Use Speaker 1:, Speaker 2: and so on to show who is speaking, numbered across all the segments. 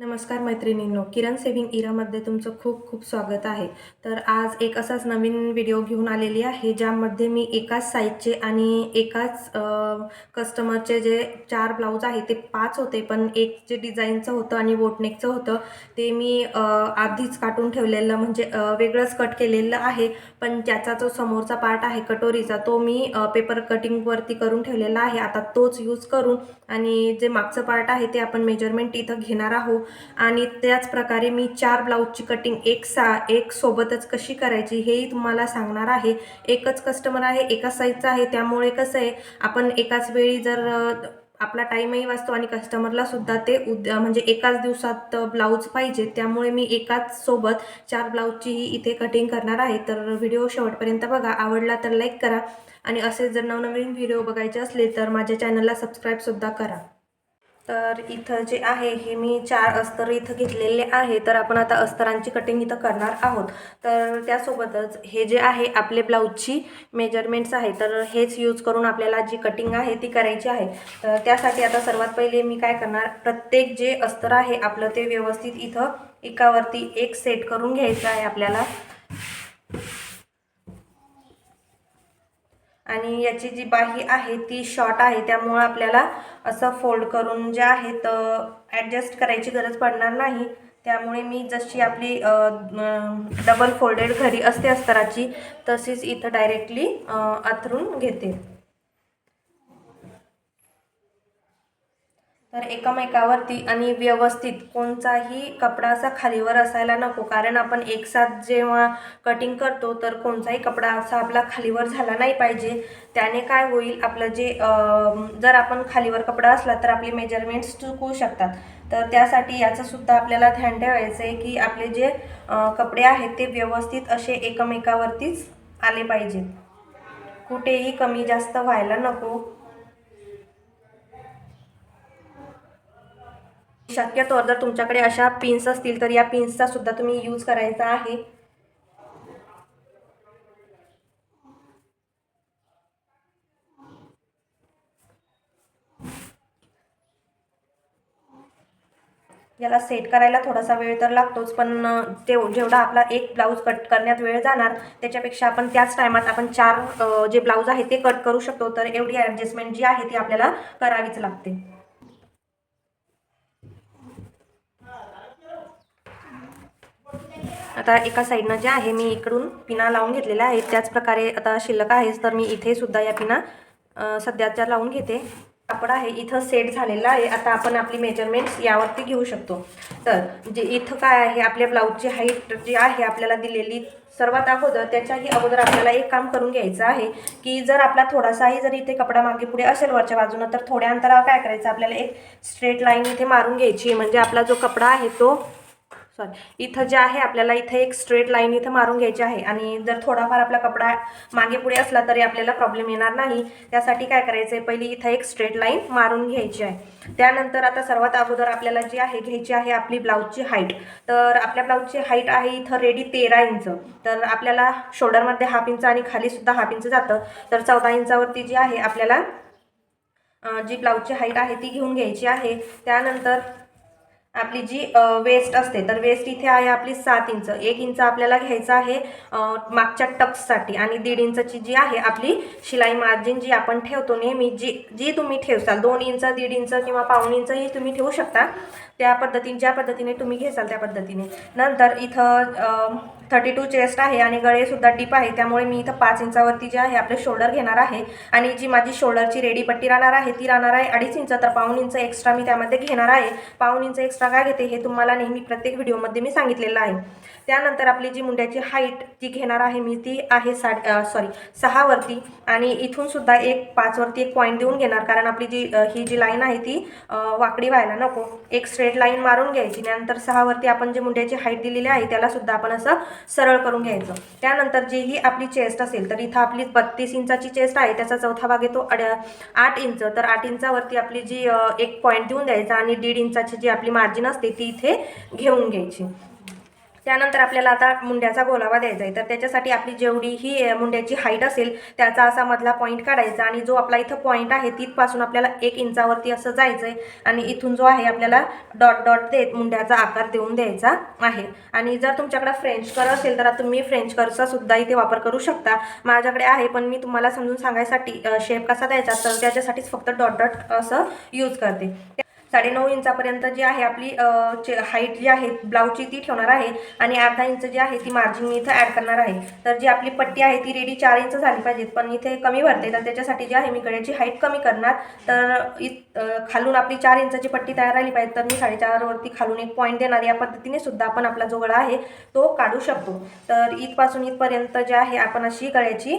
Speaker 1: नमस्कार मैत्रिणींनो किरण सेव्हिंग इरामध्ये तुमचं खूप खूप स्वागत आहे. तर आज एक असाच नवीन व्हिडिओ घेऊन आलेली आहे ज्यामध्ये मी एकाच साईजचे आणि एकाच कस्टमरचे जे चार ब्लाऊज आहे ते पाच होते पण एक जे डिझाईनचं होतं आणि बोटनेकचं होतं ते मी आधीच काटून ठेवलेलं म्हणजे वेगळंच कट केलेलं आहे पण त्याचा जो समोरचा पार्ट आहे कटोरीचा तो मी पेपर कटिंगवरती करून ठेवलेला आहे. आता तोच यूज करून आणि जे मागचं पार्ट आहे ते आपण मेजरमेंट इथं घेणार आहोत. आणि त्याच प्रकारे मी चार ब्लाऊजची कटिंग एक सा एक सोबतच कशी करायची हेही तुम्हाला सांगणार आहे. एकच कस्टमर आहे एकाच साईजचा आहे. त्यामुळे कसं आहे आपण एकाच वेळी जर आपला टाईमही वाचतो आणि कस्टमरला सुद्धा ते उद म्हणजे एकाच दिवसात ब्लाऊज पाहिजे. त्यामुळे मी एकाच सोबत चार ब्लाऊजचीही इथे कटिंग करणार आहे. तर व्हिडिओ शेवटपर्यंत बघा. आवडला तर लाईक करा. आणि असे जर नवनवीन व्हिडिओ बघायचे असले तर माझ्या चॅनलला सबस्क्राईबसुद्धा करा. तर इथं जे आहे हे मी चार अस्तर इथं घेतलेले आहे. तर आपण आता अस्तरांची कटिंग इथं करणार आहोत. तर त्यासोबतच हे जे आहे आपले ब्लाऊजची मेजरमेंट्स आहे. तर हेच यूज करून आपल्याला जी कटिंग आहे ती करायची आहे. तर त्यासाठी आता सर्वात पहिले मी काय करणार प्रत्येक जे अस्तर आहे आपलं ते व्यवस्थित इथं एकावरती एक सेट करून घ्यायचं आहे आपल्याला. आणि याची जी बाही आहे ती शॉर्ट आहे. त्यामुळं आपल्याला असं फोल्ड करून जे आहे तर ॲडजस्ट करायची गरज पडणार नाही. त्यामुळे मी जशी आपली डबल फोल्डेड घरी असते अस्तराची तशीच इथं डायरेक्टली अथरून घेते. तर एकमेकावरती आणि व्यवस्थित कोणताही कपडा असा खालीवर असायला नको. कारण आपण एकसाथ जेव्हा कटिंग करतो तर कोणताही कपडा असा आपला खालीवर झाला नाही पाहिजे. त्याने काय होईल आपलं जे जर आपण खालीवर कपडा असला तर आपले मेजरमेंट्स चुकू शकतात. तर त्यासाठी याचंसुद्धा आपल्याला ध्यान ठेवायचं आहे की आपले जे कपडे आहेत ते व्यवस्थित असे एकमेकावरतीच आले पाहिजेत. कुठेही कमी जास्त व्हायला नको. शक्यतो जर तुमच्याकडे अशा पिन्स असतील तर या पिन्सचा सुद्धा तुम्ही यूज करायचा आहे. याला सेट करायला थोडासा वेळ तर लागतोच पण ते जेवढा आपला एक ब्लाऊज कट करण्यात वेळ जाणार त्याच्यापेक्षा आपण त्याच टायमात आपण चार जे ब्लाऊज आहे ते कट करू शकतो. तर एवढी ॲडजस्टमेंट जी आहे ती आपल्याला करावीच लागते. आता एका साईडनं जे आहे मी इकडून पिना लावून घेतलेल्या आहेत. त्याच प्रकारे आता शिल्लक आहेच तर मी इथे सुद्धा या पिना सध्याच्या लावून घेते. कापड आहे इथं सेट झालेला आहे. आता आपण आपली मेजरमेंट्स यावरती घेऊ शकतो. तर जे इथं काय आहे आपल्या ब्लाऊजची हाईट जी आहे आपल्याला दिलेली सर्वात अगोदर त्याच्याही अगोदर आपल्याला एक काम करून घ्यायचं आहे की जर आपला थोडासाही जर इथे कपडा मागे पुढे असेल वरच्या बाजूनं तर थोड्या अंतरावर काय करायचं? आपल्याला एक स्ट्रेट लाईन इथे मारून घ्यायची म्हणजे आपला जो कपडा आहे तो सॉरी. इथं जे आहे आपल्याला इथं एक स्ट्रेट लाईन इथं मारून घ्यायची आहे. आणि जर थोडाफार आपला कपडा मागे पुढे असला तरी आपल्याला प्रॉब्लेम येणार नाही. त्यासाठी काय करायचं आहे पहिली इथं एक स्ट्रेट लाईन मारून घ्यायची आहे. त्यानंतर आता सर्वात अगोदर आपल्याला जी आहे घ्यायची आहे आपली ब्लाऊजची हाईट तर आपल्या ब्लाऊजची हाईट आहे इथं रेडी तेरा इंच. तर आपल्याला शोल्डरमध्ये हाफ इंच आणि खालीसुद्धा हाफ इंच जातं. तर चौदा इंचावरती जी आहे आपल्याला जी ब्लाऊजची हाईट आहे ती घेऊन घ्यायची आहे. त्यानंतर आपली जी वेस्ट असते तर वेस्ट इथे आहे आपली सात इंच. एक इंच आपल्याला घ्यायचं आहे मागच्या टक्ससाठी आणि दीड इंचची जी आहे आपली शिलाई मार्जिन जी आपण ठेवतो नेहमी जी जी तुम्ही ठेवसाल दोन इंच दीड इंच किंवा पाऊण इंच ही तुम्ही ठेवू शकता. त्या पद्धतीने ज्या पद्धतीने तुम्ही घेसाल त्या पद्धतीने. नंतर इथं थर्टी टू चेस्ट आहे आणि गळेसुद्धा डीप आहे. त्यामुळे मी इथं पाच इंचावरती जे आहे आपले शोल्डर घेणार आहे. आणि जी माझी शोल्डरची रेडी पट्टी राहणार आहे ती राहणार आहे अडीच इंच. तर पाऊन इंच एक्स्ट्रा मी त्यामध्ये घेणार आहे. पाऊन इंच एक्स्ट्रा काय घेते हे तुम्हाला नेहमी प्रत्येक व्हिडिओमध्ये मी सांगितलेलं आहे. त्यानंतर आपली जी मुंड्याची हाईट जी घेणार आहे मी ती आहे साड सॉरी सहावरती. आणि इथून सुद्धा एक पाचवरती एक पॉईंट देऊन घेणार. कारण आपली जी ही जी लाईन आहे ती वाकडी व्हायला नको. एक स्ट्रेट लाईन मारून घ्यायची. त्यानंतर सहावरती आपण जी मुंड्याची हाईट दिलेली आहे त्याला सुद्धा आपण असं सरळ करून घ्यायचं. त्यानंतर जी ही आपली चेस्ट असेल तर इथं आपली बत्तीस इंचाची चेस्ट आहे त्याचा चौथा भाग येतो अड आठ इंच. तर आठ इंचावरती आपली जी एक पॉईंट देऊन द्यायचा आणि दीड इंचाची जी आपली मार्जिन असते ती इथे घेऊन घ्यायची. त्यानंतर आपल्याला आता मुंड्याचा गोलावा द्यायचा आहे. तर त्याच्यासाठी आपली जेवढी ही मुंड्याची हाईट असेल त्याचा असा मधला पॉईंट काढायचा आणि जो आपला इथं पॉईंट आहे तिथपासून आपल्याला एक इंचावरती असं जायचं आहे आणि इथून जो आहे आपल्याला डॉट डॉट देत मुंड्याचा आकार देऊन द्यायचा आहे. आणि जर तुमच्याकडे फ्रेंच कर असेल तर तुम्ही फ्रेंच करचा सुद्धा इथे वापर करू शकता. माझ्याकडे आहे पण मी तुम्हाला समजून सांगायसाठी शेप कसा द्यायचा तर त्याच्यासाठीच फक्त डॉट डॉट असं यूज करते. साडेनऊ इंचापर्यंत जी आहे आपली चे हाईट जी आहे ब्लाऊजची ती ठेवणार आहे. आणि अर्धा इंच जी आहे ती मार्जिन मी इथं ॲड करणार आहे. तर जी आपली पट्टी आहे ती रेडी चार इंच झाली पाहिजे पण इथे कमी भरते तर त्याच्यासाठी जी आहे मी गळ्याची हाईट कमी करणार तर इत खालून आपली चार इंचाची पट्टी तयार राहिली पाहिजे. तर मी साडेचारवरती खालून एक पॉईंट देणार. या पद्धतीने सुद्धा आपण आपला जो गळा आहे तो काढू शकतो. तर इथपासून इथपर्यंत जे आहे आपण अशी गळ्याची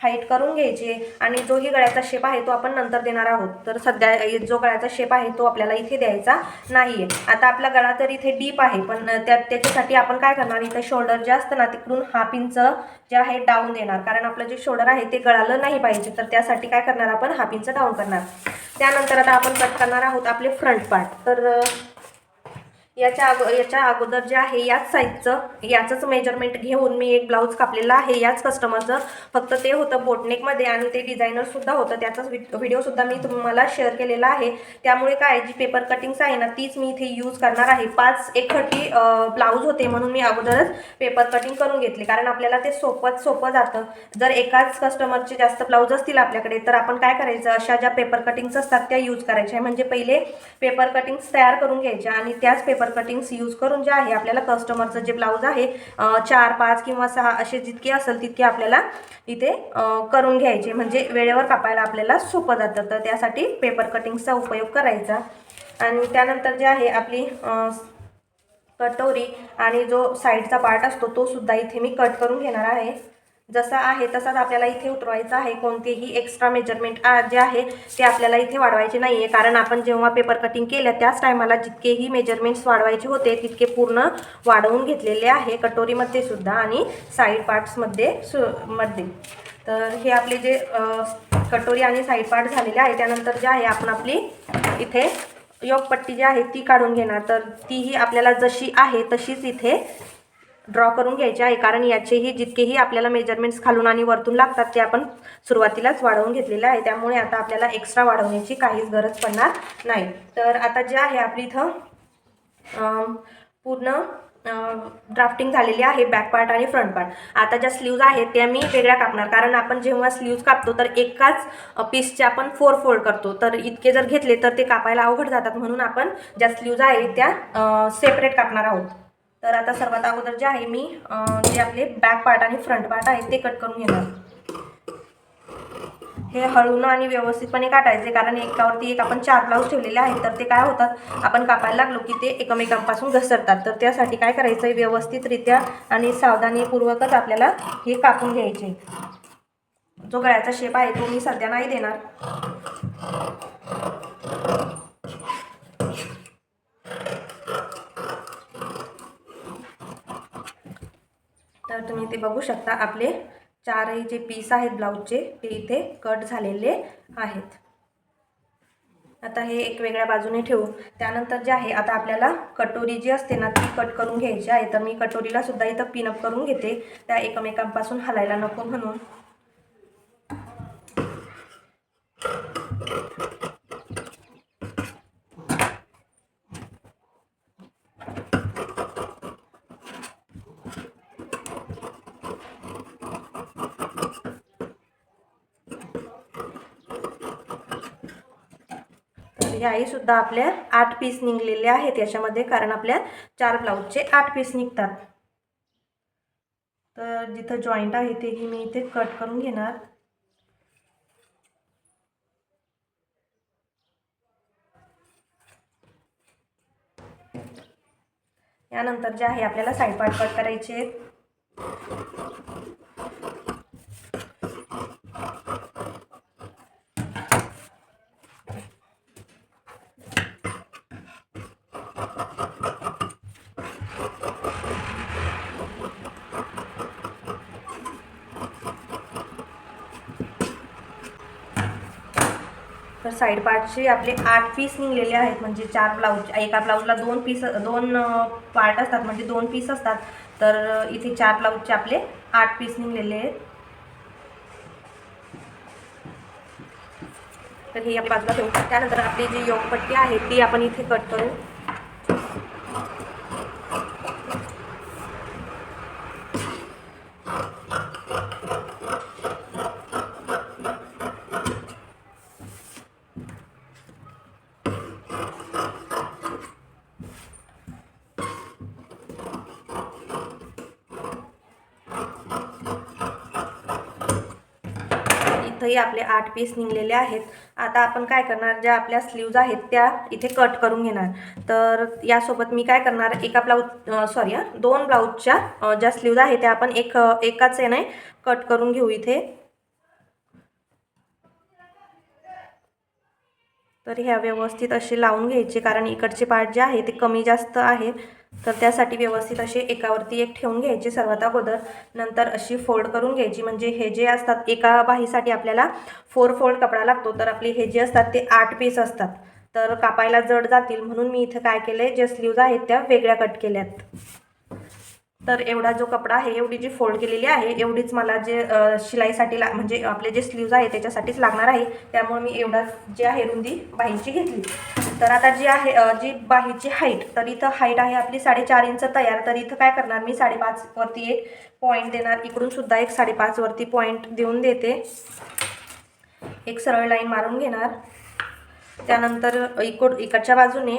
Speaker 1: हाईट करून घ्यायची आहे आणि जोही गळ्याचा शेप आहे तो आपण नंतर देणार आहोत. तर सध्या जो गळ्याचा शेप आहे तो आपल्याला इथे द्यायचा नाही आहे आता आपला गळा तर इथे डीप आहे पण त्या त्याच्यासाठी आपण काय करणार इथे शोल्डर जे असतं ना तिकडून हाफ इंच जे आहे डाऊन देणार. कारण आपलं जे शोल्डर आहे ते गळालं नाही पाहिजे तर त्यासाठी काय करणार आपण हाफ इंच डाऊन करणार. त्यानंतर आता आपण कट करणार आहोत आपले फ्रंट पार्ट तर याच्या अगो याच्या अगोदर जे आहे याच साईजचं याचंच मेजरमेंट घेऊन मी एक ब्लाऊज कापलेला आहे. याच कस्टमरचं फक्त ते होतं बोटनेकमध्ये आणि ते डिझायनरसुद्धा होतं. त्याचाच व्हिडिओसुद्धा मी तुम्हाला शेअर केलेला आहे. त्यामुळे काय जी पेपर कटिंग्स आहे ना तीच मी इथे यूज करणार आहे. पाच एक थर्टी ब्लाऊज होते म्हणून मी अगोदरच पेपर कटिंग करून घेतले. कारण आपल्याला ते सोपंच सोपं जातं. जर एकाच कस्टमरचे जास्त ब्लाऊज असतील आपल्याकडे तर आपण काय करायचं? अशा ज्या पेपर कटिंग्स असतात त्या यूज करायच्या. म्हणजे पहिले पेपर कटिंग्स तयार करून घ्यायच्या आणि त्याच पेपर पेपर कटिंग्स यूज करून जे आहे आपल्याला कस्टमरचं जे ब्लाऊज आहे चार पाच किंवा सहा असे जितके असेल तितके आपल्याला इथे करून घ्यायचे. म्हणजे वेळेवर कापायला आपल्याला सोपं जातं. तर त्यासाठी पेपर कटिंग्सचा उपयोग करायचा. आणि त्यानंतर जे आहे आपली कटोरी आणि जो साईडचा पार्ट असतो तो सुद्धा इथे मी कट करून घेणार आहे. जसा आहे तसाच आपल्याला इथे उतरवायचा आहे. कोणतेही एक्स्ट्रा मेजरमेंट जे आहे ते आपल्याला इथे वाढवायचे नाही आहे कारण आपण जेव्हा पेपर कटिंग केलं त्याच टायमाला जितकेही मेजरमेंट्स वाढवायचे होते तितके पूर्ण वाढवून घेतलेले आहे. कटोरीमध्ये सुद्धा आणि साईड पार्ट्समध्ये सु मध्ये. तर हे आपले जे कटोरी आणि साईड पार्ट झालेले आहे त्यानंतर जे आहे आपण आपली इथे योगपट्टी जी आहे ती काढून घेणार. तर तीही आपल्याला जशी आहे तशीच इथे ड्रॉ करून घ्यायचे आहे. कारण याचेही जितकेही आपल्याला मेजरमेंट्स खालून आणि वरतून लागतात ते आपण सुरुवातीलाच वाढवून घेतलेले आहे. त्यामुळे आता आपल्याला एक्स्ट्रा वाढवण्याची काहीच गरज पडणार नाही. तर आता जे आहे आपली इथं पूर्ण ड्राफ्टिंग झालेली आहे बॅक पार्ट आणि फ्रंट पार्ट आता ज्या स्लीव्ज आहेत त्या मी वेगळ्या कापणार. कारण आपण जेव्हा स्लीव्ज कापतो तर एकाच पीसचे आपण फोर फोल्ड करतो. तर इतके जर घेतले तर ते कापायला अवघड जातात. म्हणून आपण ज्या स्लीव्ज आहेत त्या सेपरेट कापणार आहोत. तर आता सर्वात अगोदर जे आहे मी जे आपले बॅक पार्ट आणि फ्रंट पार्ट आहेत ते कट करून घेणार. हे हळून आणि व्यवस्थितपणे काटायचे कारण एकावरती एक आपण चार ब्लाऊज ठेवलेले आहेत तर ते काय होतात आपण कापायला लागलो की ते एकमेकांपासून घसरतात. तर त्यासाठी काय करायचं आहे व्यवस्थितरित्या आणि सावधानीपूर्वकच आपल्याला हे कापून घ्यायचे. जो गळ्याचा शेप आहे तो मी सध्या नाही देणार. इथे ते बघू शकता. आपले चारही जे पीस आहेत ब्लाऊजचे ते इथे कट झालेले आहेत. आता हे एक वेगळ्या बाजूने ठेवू. त्यानंतर जे आहे आता आपल्याला कटोरी जी असते ना ती कट करून घ्यायची आहे. तर मी कटोरीला सुद्धा इथं पिनअप करून घेते. त्या एकमेकांपासून हलायला नको म्हणून. तर ह्याही सुद्धा आपल्या आठ पीस निघलेले आहेत. याच्यामध्ये कारण आपल्या चार ब्लाऊजचे आठ पीस निघतात. तर जिथं जॉईंट आहे तेही मी इथे कट करून घेणार. यानंतर जे आहे आपल्याला साईड पार्ट कट करायचे आहेत. तर साईड पार्टचे आपले आठ पीस निघलेले आहेत. म्हणजे चार ब्लाऊज एका ब्लाऊजला दोन पीस दोन पार्ट असतात. म्हणजे दोन पीस असतात. तर इथे चार ब्लाऊजचे आपले आठ पीस निघलेले आहेत. तर हे या बाजूला ठेवू. त्यानंतर आपली जी योगपट्टी आहे ती आपण इथे कट करू. आपले आठ पीस निघलेले आहेत. आता आपण काय करणार? ज्या आपल्या स्लीव्ज आहेत त्या इथे कट करून घेणार. तर यासोबत मी काय करणार? एका ब्लाऊज सॉरी दोन ब्लाऊजच्या ज्या स्लीव्ज आहेत त्या आपण एक एकाच याने कट करून घेऊ इथे. तर ह्या व्यवस्थित असे लावून घ्यायचे कारण इकडचे पार्ट जे आहे ते कमी जास्त आहे तर त्यासाठी व्यवस्थित असे एकावरती एक ठेवून घ्यायचे सर्वात अगोदर. नंतर अशी फोल्ड करून घ्यायची म्हणजे हे जे असतात एका बाहीसाठी आपल्याला फोर फोल्ड कपडा लागतो. तर आपले हे जे असतात ते आठ पीस असतात. तर कापायला जड जातील म्हणून मी इथं काय केलं आहे जे स्लीव्ज आहेत त्या वेगळ्या कट केल्यात. तर एवढा जो कपडा आहे एवढी जी फोल्ड केलेली आहे एवढीच मला जे शिलाईसाठी ला म्हणजे आपले जे स्लीव्ज आहे त्याच्यासाठीच लागणार आहे. त्यामुळे मी एवढा जे आहे रुंदी बाहीची घेतली. तर आता जी आहे जी बाहीची हाईट तर इथं हाईट आहे आपली साडेचार इंच तयार. तर इथं काय करणार मी? साडेपाचवरती एक पॉईंट देणार. इकडून सुद्धा एक साडेपाचवरती पॉईंट देऊन देते. एक सरळ लाईन मारून घेणार. त्यानंतर इकोड इकडच्या बाजूने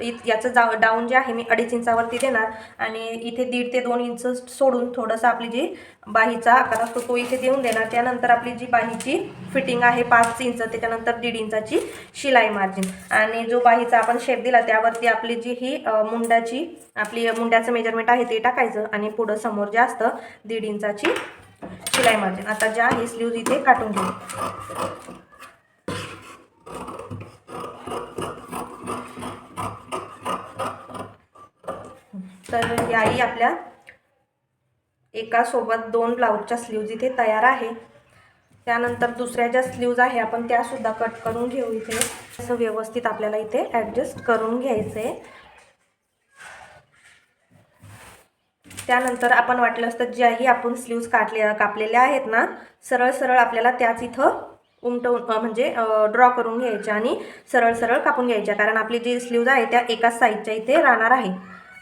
Speaker 1: इ- याचं जा डाऊन जे आहे मी अडीच इंचावरती देणार. आणि इथे दीड ते दोन इंच सोडून थोडंसं आपली जी बाहीचा आकार असतो तो इथे देऊन देणार. त्यानंतर आपली जी बाहीची फिटिंग आहे पाच इंच त्याच्यानंतर दीड इंचाची शिलाई मार्जिन आणि जो बाहीचा आपण शेप दिला त्यावरती आपली जी ही मुंड्याची आपली मुंड्याचं मेजरमेंट आहे ते टाकायचं. आणि पुढं समोर जे असतं दीड इंचाची शिलाई मार्जिन आता ज्या ही स्लीव्ज इथे काटून घेऊ. तर याही आपल्या एका सोबत दोन ब्लाऊजच्या स्लीव्ज इथे तयार आहे. त्यानंतर दुसऱ्या ज्या स्लीव्ज आहे आपण त्यासुद्धा कट करून घेऊ इथे. असं व्यवस्थित आपल्याला इथे ॲडजस्ट करून घ्यायचं आहे त्यानंतर आपण वाटलं असतं ज्याही आपण स्लीव्ज काटले कापलेल्या आहेत ना सरळ सरळ आपल्याला त्याच इथं उमटवून म्हणजे ड्रॉ करून घ्यायच्या आणि सरळ सरळ कापून घ्यायच्या कारण आपली जी स्लीव्ज आहे त्या एकाच साईजच्या इथे राहणार आहे.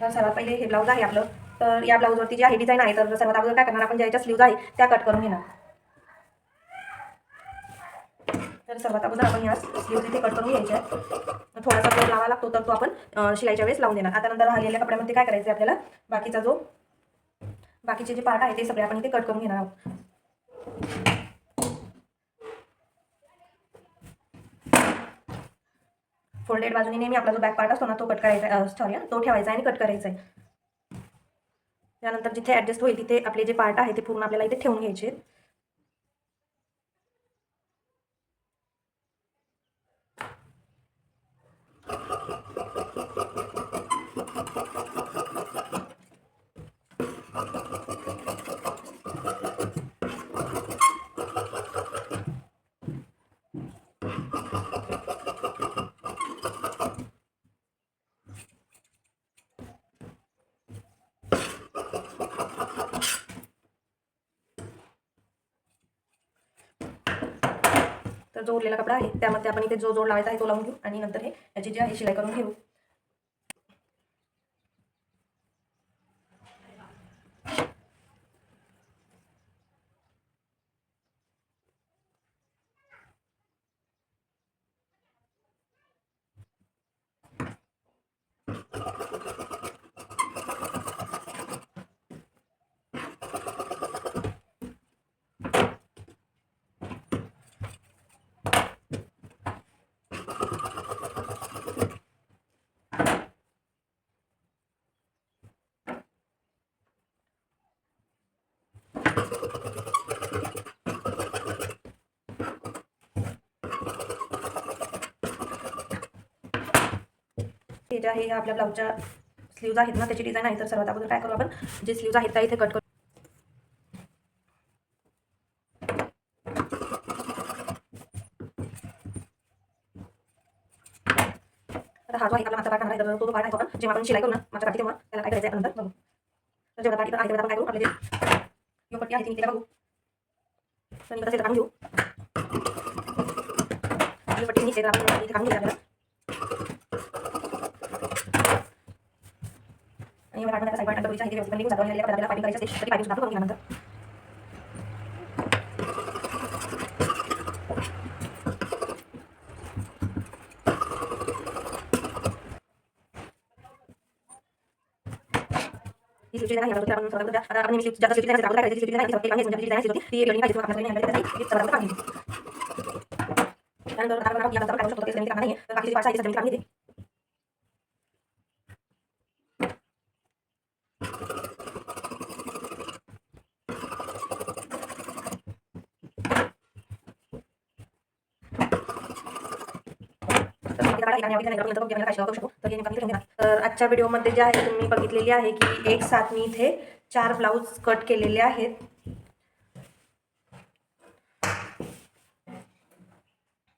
Speaker 1: तर सर्वात पहिले हे ब्लाऊज आहे आपलं तर या ब्लाऊजवरती जी आहे डिझाईन आहे तर सर्वात अगोदर काय करणार आपण ज्याच्या स्लीव्ज आहे त्या कट करून घेणार तर सर्वात अगोदर आपण या स्लीव्ज इथे कट करून घ्यायच्या थोडासा ब्लाऊज लावा लागतो तर तो आपण शिलाईच्या वेळेस लावून देणार. आता नंतर राहिलेल्या कपड्यामध्ये काय करायचं आपल्याला बाकीचा जो बाकीचे जे पार्ट आहे ते सगळे आपण इथे कट करून घेणार आहोत. फोल्डेड बाजूने नेहमी आपला जो बॅक पार्ट असतो ना तो कट करायचा सॉरी तो ठेवायचा आहे आणि कट करायचा आहे. त्यानंतर जिथे ॲडजस्ट होईल तिथे आपले जे पार्ट आहे ते पूर्ण आपल्याला इथे ठेवून घ्यायचे जो उरलेला कपडा आहे त्यामध्ये आपण इथे जो जोड लावायचा आहे तो लावून घेऊ आणि नंतर हे याची जी आहे शिलाई करून घेऊ. जे आहे ह्या आपल्या ब्लाऊजच्या स्लीव्ज आहेत ना त्याची डिझाईन आहे. तर सर्वात अगोदर काय करू आपण? जे स्लीव्ज आहेत त्या इथे कट करू. आता हा जो आहे आपला माझा पार्ट आहे तर तो जो पार्ट आहे तो आपण जेव्हा आपण शिलाई करू ना माझ्या काठी तेव्हा त्याला काय करायचं आहे नंतर बघू. तर जेवढा पाठी आहे तेवढा काय करू? आपले जे यो पट्टी आहे ती त्याला बघू. तर मी तसे काढून घेऊ. पट्टी नीचे आपण इथे काढून घेऊ आपल्याला आणि या पार्टमध्ये साईड पार्ट आहे ते व्यवस्थित निघून जातो आणि आपल्याला पायपिंग करायची असते तर ती पायपिंग सुद्धा आपण करून घेण्यानंतर ही सूची नाही आता आपण सर्वात आता आपण नेहमी जास्त सूची नाही काय करायची सूची नाही फक्त काढायची म्हणजे डिझाईन होती ती वेगळी पाहिजे आपण हँडल करायची सर्वात काढायची त्यानंतर आपण आपण काय करू शकतो ते जमिनी नाही तर बाकीची पाच आहे जमिनी काढली तर आजच्या व्हिडिओमध्ये जे आहे तुम्ही बघितलेली आहे की एक साथ मी इथे चार ब्लाऊज कट केलेले आहेत.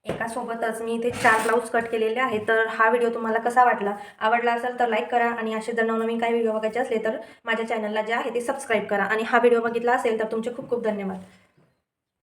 Speaker 1: एका सोबतच मी इथे चार ब्लाऊज कट केलेले आहेत. तर हा व्हिडिओ तुम्हाला कसा वाटला? आवडला असेल तर लाईक करा आणि असे जर नवनवीन काही व्हिडिओ बघायचे असले तर माझ्या चॅनलला जे आहे ते सबस्क्राईब करा. आणि हा व्हिडिओ बघितला असेल तर तुमचे खूप खूप धन्यवाद.